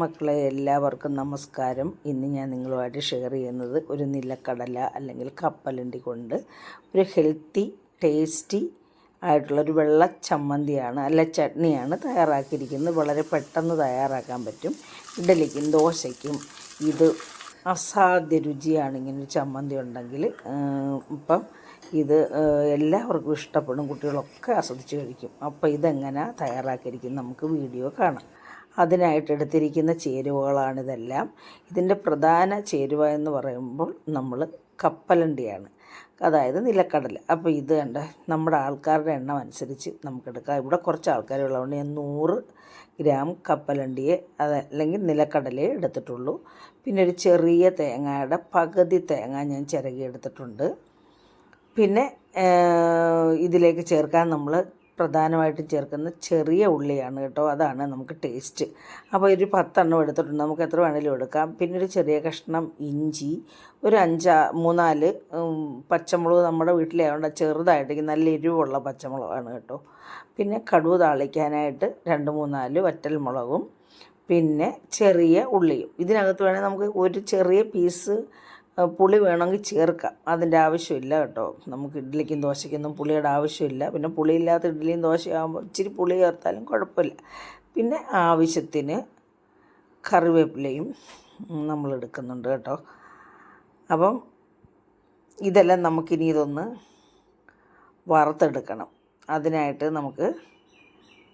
മക്കളെ എല്ലാവർക്കും നമസ്കാരം. ഇന്ന് ഞാൻ നിങ്ങളുമായിട്ട് ഷെയർ ചെയ്യുന്നത് ഒരു നിലക്കടല അല്ലെങ്കിൽ കപ്പലണ്ടി കൊണ്ട് ഒരു ഹെൽത്തി ടേസ്റ്റി ആയിട്ടുള്ള ഒരു വെള്ള ചമ്മന്തിയാണ് അല്ല ചട്നിയാണ് തയ്യാറാക്കിയിരിക്കുന്നത്. വളരെ പെട്ടെന്ന് തയ്യാറാക്കാൻ പറ്റും. ഇഡലിക്കും ദോശയ്ക്കും ഇത് അസാധ്യ രുചിയാണ് ഇങ്ങനെ ഒരു ചമ്മന്തി ഉണ്ടെങ്കിൽ. ഇപ്പം ഇത് എല്ലാവർക്കും ഇഷ്ടപ്പെടും. കുട്ടികളൊക്കെ ആസ്വദിച്ച് കഴിക്കും. അപ്പോൾ ഇതെങ്ങനെ തയ്യാറാക്കിയിരിക്കും നമുക്ക് വീഡിയോ കാണാം. അതിനായിട്ട് എടുത്തിരിക്കുന്ന ചേരുവകളാണിതെല്ലാം. ഇതിന്റെ പ്രധാന ചേരുവ എന്ന് പറയുമ്പോൾ നമ്മൾ കപ്പലണ്ടിയാണ്. അതായത് നിലക്കടല അപ്പോൾ ഇത് കണ്ട നമ്മുടെ ആൾക്കാരുടെ എണ്ണം അനുസരിച്ച് നമുക്കെടുക്കാം ഇവിടെ കുറച്ച് ആൾക്കാരുള്ളതുകൊണ്ട് ഞാൻ നൂറ് ഗ്രാം കപ്പലണ്ടിയെ അത് അല്ലെങ്കിൽ എടുത്തിട്ടുള്ളൂ. പിന്നെ ഒരു ചെറിയ തേങ്ങയുടെ പകുതി തേങ്ങ ഞാൻ ചിരകി എടുത്തിട്ടുണ്ട്. പിന്നെ ഇതിലേക്ക് ചേർക്കാൻ നമ്മൾ പ്രധാനമായിട്ടും ചേർക്കുന്ന ചെറിയ ഉള്ളിയാണ് കേട്ടോ. അതാണ് നമുക്ക് ടേസ്റ്റ് അപ്പോൾ ഒരു പത്തെണ്ണം എടുത്തിട്ടുണ്ട്. നമുക്ക് എത്ര വേണമെങ്കിലും എടുക്കാം. പിന്നെ ഒരു ചെറിയ കഷ്ണം ഇഞ്ചി ഒരു അഞ്ചാ മൂന്നാൽ പച്ചമുളക് നമ്മുടെ വീട്ടിലെ ആയതുകൊണ്ട് ചെറുതായിട്ട് നല്ല എരിവുള്ള പച്ചമുളകാണ് കേട്ടോ. പിന്നെ കടുവ് താളിക്കാനായിട്ട് രണ്ട് മൂന്നാൽ വറ്റൽ മുളകും പിന്നെ ചെറിയ ഉള്ളിയും. ഇതിനകത്ത് വേണമെങ്കിൽ നമുക്ക് ഒരു ചെറിയ പീസ് പുളി വേണമെങ്കിൽ ചേർക്കാം. അതിന്റെ ആവശ്യമില്ല കേട്ടോ. നമുക്ക് ഇഡ്ഡലിക്കും ദോശയ്ക്കൊന്നും പുളിയുടെ ആവശ്യമില്ല. പിന്നെ പുളിയില്ലാത്ത ഇഡ്ഡലിയും ദോശയാകുമ്പോൾ ഇച്ചിരി പുളി ചേർത്താലും കുഴപ്പമില്ല. പിന്നെ ആവശ്യത്തിന് കറിവേപ്പിലയും നമ്മൾ എടുക്കുന്നുണ്ട് കേട്ടോ. അപ്പം ഇതെല്ലാം നമുക്കിനി ഇതൊന്ന് വറുത്തെടുക്കണം. അതിനായിട്ട് നമുക്ക്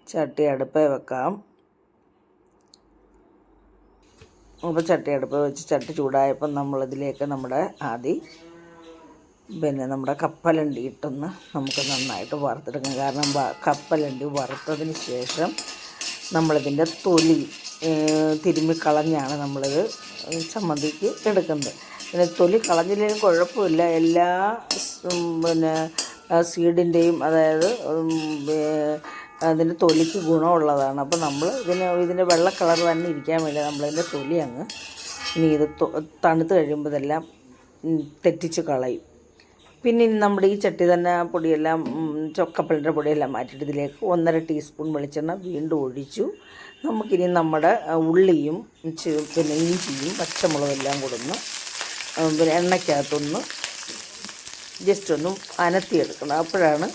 ചട്ടി അടുപ്പേ വെക്കാം. അപ്പോൾ ചട്ടി അടുപ്പ് വെച്ച് ചട്ടി ചൂടായപ്പം നമ്മളിതിലേക്ക് നമ്മുടെ ആദ്യം പിന്നെ നമ്മുടെ കപ്പലണ്ടി ഇട്ടൊന്ന് നമുക്ക് നന്നായിട്ട് വറുത്തെടുക്കാം. കാരണം കപ്പലണ്ടി വറുത്തതിന് ശേഷം നമ്മളിതിന്റെ തൊലി തിരുമ്മി കളഞ്ഞാണ് നമ്മളിത് ചമ്മന്തിക്ക് എടുക്കുന്നത്. പിന്നെ തൊലി കളഞ്ഞില്ലെങ്കിൽ കുഴപ്പമില്ല. എല്ലാ പിന്നെ സീഡിന്റെയും അതായത് അതിന്റെ തൊലിക്ക് ഗുണമുള്ളതാണ്. അപ്പോൾ നമ്മൾ ഇതിന് ഇതിന്റെ വെള്ള കളർ തന്നെ ഇരിക്കാൻ വേണ്ടി നമ്മളതിന്റെ തൊലി അങ്ങ് ഇനി ഇത് തണുത്ത് കഴിയുമ്പോൾ ഇതെല്ലാം തെറ്റിച്ച് കളയും. പിന്നെ ഇനി നമ്മുടെ ഈ ചട്ടി തന്നെ പൊടിയെല്ലാം ചൊക്കപ്പലിന്റെ പൊടിയെല്ലാം മാറ്റിയിട്ട് ഇതിലേക്ക് ഒന്നര ടീസ്പൂൺ വെളിച്ചെണ്ണ വീണ്ടും ഒഴിച്ചു. നമുക്കിനി നമ്മുടെ ഉള്ളിയും പിന്നെ ഇഞ്ചിയും പച്ചമുളകും എല്ലാം കൊടുന്ന് പിന്നെ എണ്ണയ്ക്കകത്തൊന്ന് ജസ്റ്റ് ഒന്ന് അനത്തിയെടുക്കണം. അപ്പോഴാണ്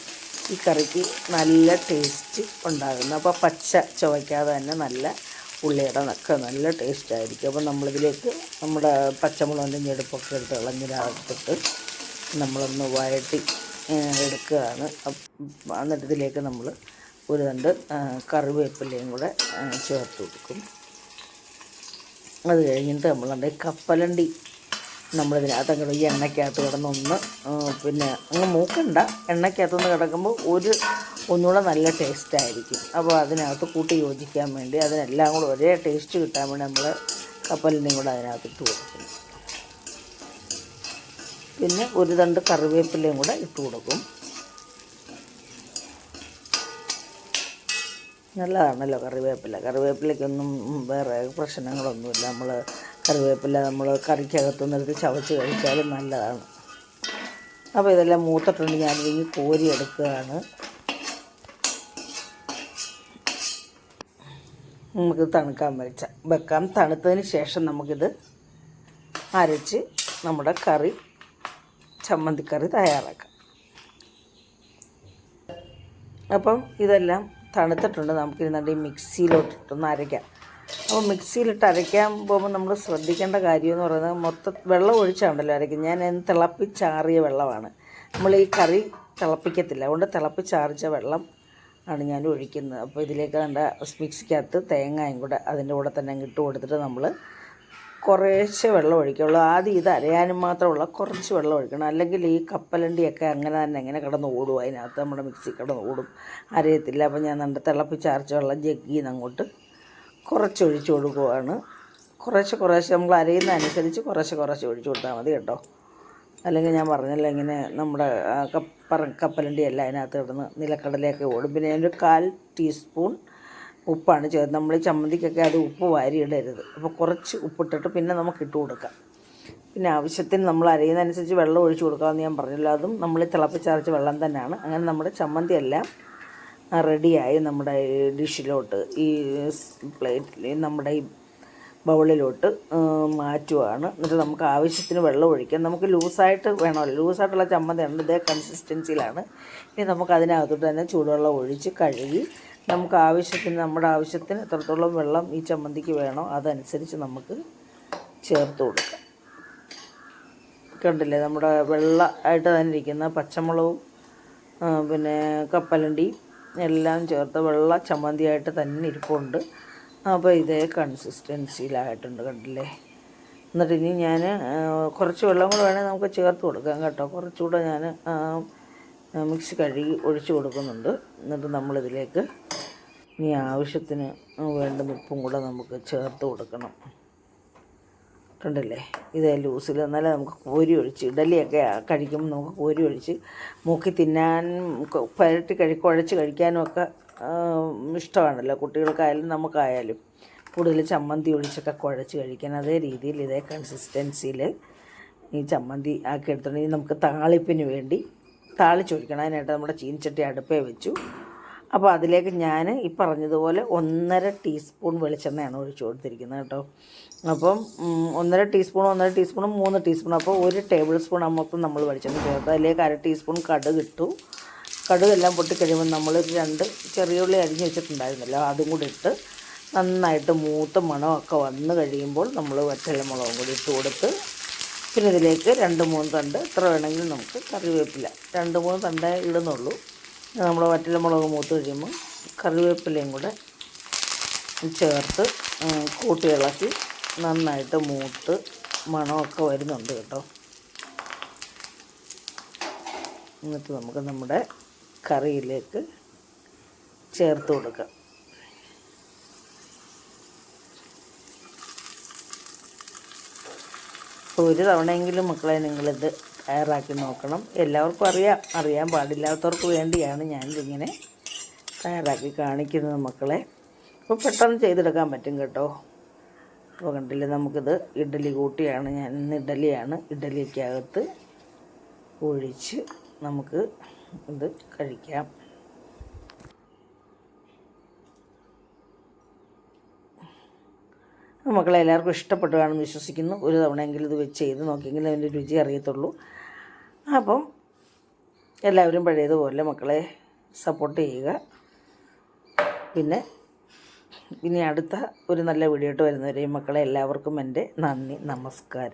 ഈ കറിക്ക് നല്ല ടേസ്റ്റ് ഉണ്ടാകുന്നു. അപ്പോൾ പച്ച ചുവയ്ക്കാതെ തന്നെ നല്ല ഉള്ളിയുടെ നക്ക നല്ല ടേസ്റ്റ് ആയിരിക്കും. അപ്പോൾ നമ്മളിതിലേക്ക് നമ്മുടെ പച്ചമുളകിന്റെ ഞെടുപ്പൊക്കെ എടുത്ത് ഇളഞ്ഞിനകത്തിട്ട് നമ്മളൊന്ന് വഴട്ടി എടുക്കുകയാണ്. എന്നിട്ട് ഇതിലേക്ക് നമ്മൾ ഒരു രണ്ട് കറിവേപ്പിലയും കൂടെ ചേർത്ത് കൊടുക്കും. അത് കഴിഞ്ഞിട്ട് നമ്മളുടെ കപ്പലണ്ടി നമ്മളിതിനകത്ത് അങ്ങോട്ട് ഈ എണ്ണയ്ക്കകത്ത് കിടന്നൊന്ന് പിന്നെ അങ്ങ് മൂക്കണ്ട. എണ്ണയ്ക്കകത്തൊന്ന് കിടക്കുമ്പോൾ ഒരു ഒന്നുകൂടെ നല്ല ടേസ്റ്റ് ആയിരിക്കും അപ്പോൾ അതിനകത്ത് കൂട്ടി യോജിക്കാൻ വേണ്ടി അതിനെല്ലാം കൂടെ ഒരേ ടേസ്റ്റ് കിട്ടാൻ വേണ്ടി നമ്മൾ കപ്പലിനെയും കൂടെ അതിനകത്ത് ഇട്ട് കൊടുക്കും. പിന്നെ ഒരു തണ്ട് കറിവേപ്പിലയും കൂടെ ഇട്ട് കൊടുക്കും. നല്ലതാണല്ലോ കറിവേപ്പില. കറിവേപ്പിലയ്ക്കൊന്നും വേറെ പ്രശ്നങ്ങളൊന്നുമില്ല. നമ്മൾ കറിവേപ്പില നമ്മൾ കറിക്കകത്ത് എടുത്ത് ചവച്ച് കഴിച്ചാലും നല്ലതാണ്. അപ്പോൾ ഇതെല്ലാം മൂത്തിട്ടുണ്ട്. ഞാനിതിന് കോരി എടുക്കുകയാണ് നമുക്ക് തണുക്കാൻ വെച്ച വെക്കാം. തണുത്തതിന് ശേഷം നമുക്കിത് അരച്ച് നമ്മുടെ കറി ചമ്മന്തിക്കറി തയ്യാറാക്കാം. അപ്പം ഇതെല്ലാം തണുത്തിട്ടുണ്ട്. നമുക്കിരുന്നാണ്ട് ഈ മിക്സിയിലോട്ടിട്ടൊന്ന് അരയ്ക്കാം. അപ്പോൾ മിക്സിയിലിട്ട് അരയ്ക്കാൻ പോകുമ്പോൾ നമ്മൾ ശ്രദ്ധിക്കേണ്ട കാര്യം എന്ന് പറയുന്നത് മൊത്തം വെള്ളം ഒഴിച്ചാണല്ലോ അരയ്ക്കുന്നത്. ഞാൻ അതിന് തിളപ്പിച്ചാറിയ വെള്ളമാണ്. നമ്മൾ ഈ കറി തിളപ്പിക്കത്തില്ല. അതുകൊണ്ട് തിളപ്പിച്ചാറിച്ച വെള്ളം ആണ് ഞാൻ ഒഴിക്കുന്നത്. അപ്പോൾ ഇതിലേക്ക് കണ്ട മിക്സിക്കകത്ത് തേങ്ങയും കൂടെ അതിന്റെ കൂടെ തന്നെ ഇട്ട് കൊടുത്തിട്ട് നമ്മൾ കുറേശ്ശെ വെള്ളം ഒഴിക്കുള്ളൂ. ആദ്യം ഇത് അരയാനും മാത്രമുള്ള കുറച്ച് വെള്ളം ഒഴിക്കണം. അല്ലെങ്കിൽ ഈ കപ്പലണ്ടിയൊക്കെ അങ്ങനെ തന്നെ എങ്ങനെ കിടന്ന് ഓടും. അതിനകത്ത് നമ്മുടെ മിക്സി കിടന്ന് ഓടും. അരയത്തില്ല. അപ്പോൾ ഞാൻ നല്ല തിളപ്പിച്ചാർച്ച വെള്ളം ജഗ്ഗിൽ നിന്ന് അങ്ങോട്ട് കുറച്ച് ഒഴിച്ച് കൊടുക്കുവാണ്. കുറേശ്ശെ കുറേശ്ശെ നമ്മൾ അരയുന്ന അനുസരിച്ച് കുറേശ്ശെ കുറേശ്ശെ ഒഴിച്ചു കൊടുത്താൽ മതി കേട്ടോ. അല്ലെങ്കിൽ ഞാൻ പറഞ്ഞല്ലോ ഇങ്ങനെ നമ്മുടെ കപ്പ കപ്പറ കപ്പലണ്ടി എല്ലാം അതിനകത്ത് കിടന്ന് നിലക്കടലയൊക്കെ ഓടും. പിന്നെ ഞാനൊരു കാൽ ടീസ്പൂൺ ഉപ്പാണ് ചേർത്ത്. നമ്മൾ ചമ്മന്തിക്കൊക്കെ അത് ഉപ്പ് വാരിയിടരുത് അപ്പോൾ കുറച്ച് ഉപ്പിട്ടിട്ട് പിന്നെ നമുക്ക് ഇട്ട് കൊടുക്കാം. പിന്നെ ആവശ്യത്തിന് നമ്മൾ അരയുന്നതനുസരിച്ച് വെള്ളം ഒഴിച്ചു കൊടുക്കാമെന്ന് ഞാൻ പറഞ്ഞല്ലോ. അതും നമ്മൾ തിളപ്പിച്ചരച്ച വെള്ളം തന്നെയാണ്. അങ്ങനെ നമ്മുടെ ചമ്മന്തി എല്ലാം റെഡിയായി നമ്മുടെ ഡിഷിലോട്ട് ഈ പ്ലേറ്റിൽ നമ്മുടെ ഈ ബൗളിലോട്ട് മാറ്റുവാണ്. എന്നിട്ട് നമുക്ക് ആവശ്യത്തിന് വെള്ളം ഒഴിക്കാം. നമുക്ക് ലൂസായിട്ട് വേണമല്ലോ. ലൂസായിട്ടുള്ള ചമ്മന്തിയാണ്. ഇതേ കൺസിസ്റ്റൻസിയിലാണ്. ഇനി നമുക്ക് അതിനകത്തോട്ട് തന്നെ ചൂടുവെള്ളം ഒഴിച്ച് കഴുകി നമുക്ക് ആവശ്യത്തിന് നമ്മുടെ ആവശ്യത്തിന് എത്രത്തോളം വെള്ളം ഈ ചമ്മന്തിക്ക് വേണോ അതനുസരിച്ച് നമുക്ക് ചേർത്ത് കൊടുക്കാം. കണ്ടില്ലേ? നമ്മുടെ വെള്ള ആയിട്ട് തന്നെ ഇരിക്കുന്ന പച്ചമുളകും പിന്നെ കപ്പലണ്ടി എല്ലാം ചേർത്ത് വെള്ള ചമ്മന്തിയായിട്ട് തന്നെ ഇരിപ്പുണ്ട്. അപ്പോൾ ഇതേ കൺസിസ്റ്റൻസിയിലായിട്ടുണ്ട് കണ്ടില്ലേ? എന്നിട്ട് ഇനി ഞാൻ കുറച്ച് വെള്ളം കൂടെ വേണേൽ നമുക്ക് ചേർത്ത് കൊടുക്കാം കേട്ടോ. കുറച്ചുകൂടെ ഞാൻ മിക്സ് കഴുകി ഒഴിച്ചു കൊടുക്കുന്നുണ്ട്. എന്നിട്ട് നമ്മളിതിലേക്ക് ഇനി ആവശ്യത്തിന് വേണ്ടുന്ന ഉപ്പും കൂടെ നമുക്ക് ചേർത്ത് കൊടുക്കണം. കണ്ടില്ലേ ഇത് ലൂസിൽ എന്നാലേ നമുക്ക് കോരി ഒഴിച്ച് ഇഡലിയൊക്കെ കഴിക്കുമ്പോൾ നമുക്ക് കോരി ഒഴിച്ച് മൂക്കി തിന്നാൻ പരട്ടി കഴി കുഴച്ച് കഴിക്കാനും ഒക്കെ ഇഷ്ടമാണല്ലോ കുട്ടികൾക്കായാലും നമുക്കായാലും. കൂടുതൽ ചമ്മന്തി ഒഴിച്ചൊക്കെ കുഴച്ച് കഴിക്കാൻ അതേ രീതിയിൽ ഇതേ കൺസിസ്റ്റൻസിയിൽ ഈ ചമ്മന്തി ആക്കി എടുത്തിട്ടുണ്ടെങ്കിൽ നമുക്ക് താളിപ്പിന് വേണ്ടി താളിച്ചൊഴിക്കണം അതിനായിട്ട് നമ്മുടെ ചീനിച്ചട്ടി അടുപ്പേ വെച്ചു. അപ്പോൾ അതിലേക്ക് ഞാൻ ഈ പറഞ്ഞതുപോലെ ഒന്നര ടീസ്പൂൺ വെളിച്ചെണ്ണയാണ് ഒഴിച്ചു കൊടുത്തിരിക്കുന്നത് കേട്ടോ. അപ്പം ഒന്നര ടീസ്പൂൺ ഒന്നര ടീസ്പൂണും മൂന്ന് ടീസ്പൂൺ അപ്പോൾ ഒരു ടേബിൾ സ്പൂൺ മൊത്തം നമ്മൾ വെളിച്ചെണ്ണ ചേർത്ത്. അതിലേക്ക് അര ടീസ്പൂൺ കടുക് ഇട്ടു. കടുകെല്ലാം പൊട്ടിക്കഴിയുമ്പോൾ നമ്മൾ രണ്ട് ചെറിയ ഉള്ളി അരിഞ്ഞ് വെച്ചിട്ടുണ്ടായിരുന്നല്ലോ അതും കൂടി ഇട്ട് നന്നായിട്ട് മൂത്ത മണമൊക്കെ വന്ന് കഴിയുമ്പോൾ നമ്മൾ വറ്റലമുളകും കൂടി ഇട്ട് കൊടുത്ത് പിന്നെ ഇതിലേക്ക് രണ്ട് മൂന്ന് തണ്ട് എത്ര വേണമെങ്കിലും നമുക്ക് കറിവേപ്പില രണ്ട് മൂന്ന് തണ്ടേ ഇടുന്നുള്ളൂ. നമ്മൾ വറ്റലമുളക് മൂത്ത് കഴിയുമ്പോൾ കറിവേപ്പിലയും കൂടെ ചേർത്ത് കൂട്ടിയിളക്കി നന്നായിട്ട് മൂത്ത് മണമൊക്കെ വരുന്നുണ്ട് കേട്ടോ. എന്നിട്ട് നമുക്ക് നമ്മുടെ കറിയിലേക്ക് ചേർത്ത് കൊടുക്കാം. ഒരു തവണയെങ്കിലും മക്കളെ നിങ്ങളിത് തയ്യാറാക്കി നോക്കണം. എല്ലാവർക്കും അറിയാം. അറിയാൻ പാടില്ലാത്തവർക്ക് വേണ്ടിയാണ് ഞാനിതിങ്ങനെ തയ്യാറാക്കി കാണിക്കുന്നത് മക്കളെ. അപ്പോൾ പെട്ടെന്ന് ചെയ്തെടുക്കാൻ പറ്റും കേട്ടോ. അപ്പോൾ കണ്ടില്ലേ നമുക്കിത് ഇഡ്ഡലി കൂട്ടിയാണ്. ഞാൻ ഇന്ന് ഇഡ്ഡലിയാണ്. ഇഡ്ഡലിക്കകത്ത് ഒഴിച്ച് നമുക്ക് ഇത് കഴിക്കാം. മക്കളെ എല്ലാവർക്കും ഇഷ്ടപ്പെട്ടു കാണുമെന്ന് വിശ്വസിക്കുന്നു. ഒരു തവണയെങ്കിലും ഇത് വെച്ച് ചെയ്ത് നോക്കിയെങ്കിലും അതിന്റെ രുചി അറിയത്തുള്ളൂ. അപ്പം എല്ലാവരും പഴയതുപോലെ മക്കളെ സപ്പോർട്ട് ചെയ്യുക. പിന്നെ ഇനി അടുത്ത ഒരു നല്ല വീഡിയോ ഇട്ട് വരുന്നവരെയും മക്കളെ എല്ലാവർക്കും എന്റെ നന്ദി നമസ്കാരം.